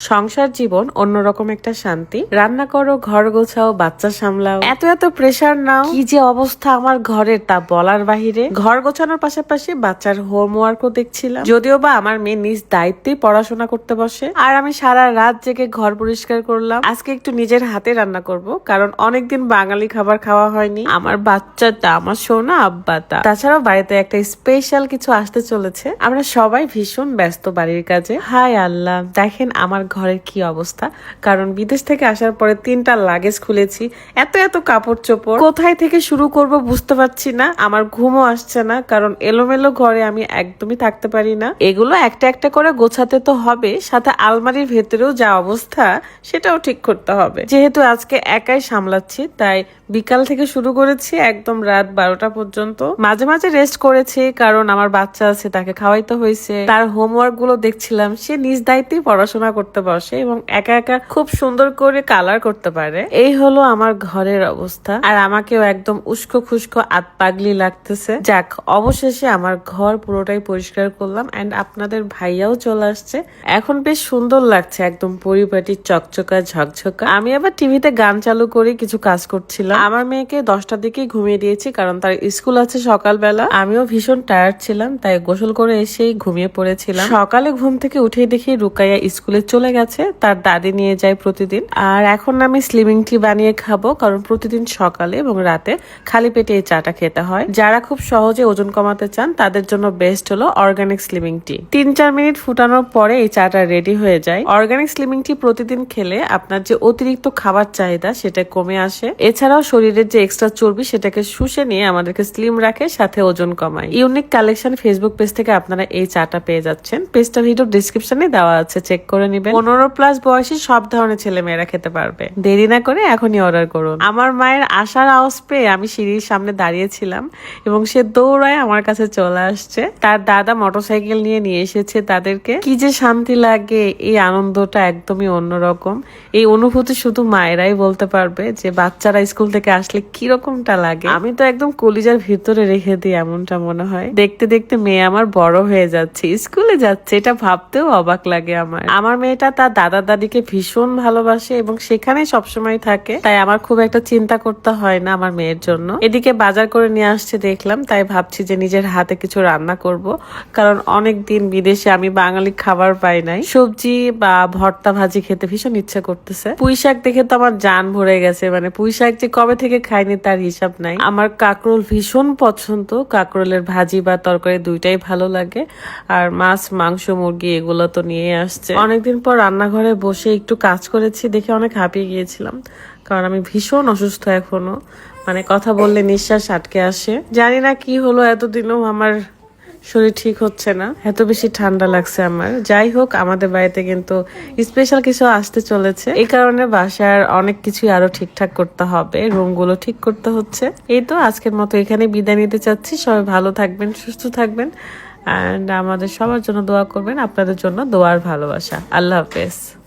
সংসার জীবন অন্যরকম একটা শান্তি। রান্না করো, ঘর গোছাও, বাচ্চা সামলাও। এত এত প্রেশার নাও। কি যে অবস্থা আমার ঘরের তা বলার বাহিরে। ঘর গোছানোর পাশাপাশি বাচ্চার হোমওয়ার্কও দেখছিলাম। যদিও বা আমার মেয়ে নিজ দায়িত্বে পড়াশোনা করতে বসে। আর আমি সারা রাত জেগে ঘর পরিষ্কার করলাম। আজকে একটু নিজের হাতে রান্না করব, কারণ অনেকদিন বাঙালি খাবার খাওয়া হয়নি। আমার বাচ্চাটা, আমার সোনা আব্বাটা তাছাড়াও বাড়িতে একটা স্পেশাল কিছু আসতে চলেছে। আমরা সবাই ভীষণ ব্যস্ত বাড়ির কাজে। হাই আল্লাহ, দেখেন আমার ঘরের কি অবস্থা? কারণ বিদেশ থেকে আসার পরে তিনটা লাগেজ খুলেছি। এত এত কাপড় চোপড় কোথায় থেকে শুরু করব বুঝতে পারছি না। আমার ঘুমও আসছে না, কারণ এলোমেলো ঘরে আমি একদমই থাকতে পারি না। এগুলো একটা একটা করে গোছাতে তো হবে, সাথে আলমারির ভেতরেও যা অবস্থা, সেটাও ঠিক করতে হবে। যেহেতু আজকে একাই সামলাচ্ছি, তাই বিকাল থেকে শুরু করেছি একদম রাত বারোটা পর্যন্ত। মাঝে মাঝে রেস্ট করেছি কারণ আমার বাচ্চা আছে, তাকে খাওয়াইতে হয়েছে তার হোমওয়ার্কগুলো দেখছিলাম, সে নিজ দায়িত্বেই পড়াশোনা করতে বসে এবং একা একা খুব সুন্দর করে কালার করতে পারে। এই হলো আমার ঘরের অবস্থা। আর আমাকেও একদম উস্কো খুস্কো আত পাগলি লাগতেছে। যাক, অবশেষে আমার ঘর পুরোটাই পরিষ্কার করলাম এন্ড আপনাদের ভাইয়াও চলে আসছে। এখন বেশ সুন্দর লাগছে, একদম পরিপাটি, চকচকা, ঝকঝকা। আমি আবার টিভিতে গান চালু করে কিছু কাজ করছিলাম। আমার মেয়েকে দশটার দিকেই ঘুমিয়ে দিয়েছি, কারণ তার স্কুল আছে সকালবেলা। আমিও ভীষণ টায়ার্ড ছিলাম, তাই গোসল করে এসেই ঘুমিয়ে পড়েছিলাম। সকালে ঘুম থেকে উঠে দেখি রুকাইয়া স্কুলে চলে গেছে, তার দাদি নিয়ে যায় প্রতিদিন। আর এখন আমি স্লিমিং টি বানিয়ে খাব, কারণ প্রতিদিন সকালে এবং রাতে খালি পেটে এই চাটা খেতে হয়। যারা খুব সহজে ওজন কমাতে চান, তাদের জন্য বেস্ট হলো অর্গানিক স্লিমিং টি তিন চার মিনিট ফুটানোর পরে এই চাটা রেডি হয়ে যায়। অর্গানিক স্লিমিং টি প্রতিদিন খেলে আপনার যে অতিরিক্ত খাবার চাহিদা, সেটা কমে আসে। এছাড়াও শরীরের যে এক্সট্রা চর্বি সেটাকে শুষে নিয়ে আমাদেরকে স্লিম রাখে, সাথে ওজন কমায়। ইউনিক কালেকশন ফেসবুক পেজ থেকে আপনারা এই চাটা পেয়ে যাচ্ছেন। পেজটা ভিডিও ডিসক্রিপশনে দেওয়া আছে চেক করে নেবেন। পনেরো প্লাস বয়সী সব ধরনের ছেলে মেয়েরা খেতে পারবে। দেরি না করে এখনই অর্ডার করুন। আমার মায়ের আশার আওয়াজ পেয়ে আমি সিঁড়ির সামনে দাঁড়িয়েছিলাম এবং সে দৌড়ায় আমার কাছে চলে আসছে। তার দাদা মোটরসাইকেল নিয়ে নিয়ে এসেছে তাদেরকে। কি যে শান্তি লাগে, এই আনন্দটা একদমই অন্যরকম। এই অনুভূতি শুধু মায়েরাই বলতে পারবে যে বাচ্চারা স্কুল থেকে আসলে কিরকমটা লাগে? আমি তো একদম কলিজার ভিতরে রেখে দিই এমনটা মনে হয়। দেখতে দেখতে মেয়ে আমার বড় হয়ে যাচ্ছে। স্কুলে যাচ্ছে এটা ভাবতেও অবাক লাগে আমার। আমার মেয়েটা তার দাদা দাদিকে ভীষণ ভালোবাসে এবং সেখানেই সবসময় থাকে। তাই আমার খুব একটা চিন্তা করতে হয় না আমার মেয়ের জন্য। এদিকে বাজার করে নিয়ে আসছে দেখলাম তাই ভাবছি যে নিজের হাতে কিছু রান্না করব। কারণ অনেক দিন বিদেশে আমি বাঙালি খাবার পাই নাই। সবজি বা ভর্তা ভাজি খেতে ভীষণ ইচ্ছা করতেছে। পুঁই শাক দেখে তো আমার জান ভরে গেছে। মানে পুঁই শাক যে কবে থেকে খাইনি তার হিসাব নাই। আমার কাকরোল ভীষণ পছন্দ। কাকরোলের ভাজি বা তরকারি দুইটাই ভালো লাগে। আর মাছ, মাংস, মুরগি এগুলো তো নিয়ে আসছে। অনেকদিন পর রান্নাঘরে বসে একটু কাজ করেছি, দেখে অনেক হাঁপিয়ে গিয়েছিলাম। কারণ আমি ভীষণ অসুস্থ এখনও। মানে কথা বললে নিঃশ্বাস আটকে আসে। জানি না কি হলো, এতদিনও আমার শরীর ঠিক হচ্ছে না। এত বেশি ঠান্ডা লাগছে আমার। যাই হোক, আমাদের বাড়িতে কিন্তু স্পেশাল কিছু আসতে চলেছে। এই কারণে বাসার অনেক কিছু আরও ঠিকঠাক করতে হবে, রুমগুলো ঠিক করতে হচ্ছে। এই তো আজকের মতো এখানে বিদায় নিতে চাচ্ছি। সবাই ভালো থাকবেন, সুস্থ থাকবেন। অ্যান্ড আমাদের সবার জন্য দোয়া করবেন, আপনাদের জন্য দোয়ার ভালোবাসা। আল্লাহ হাফেজ।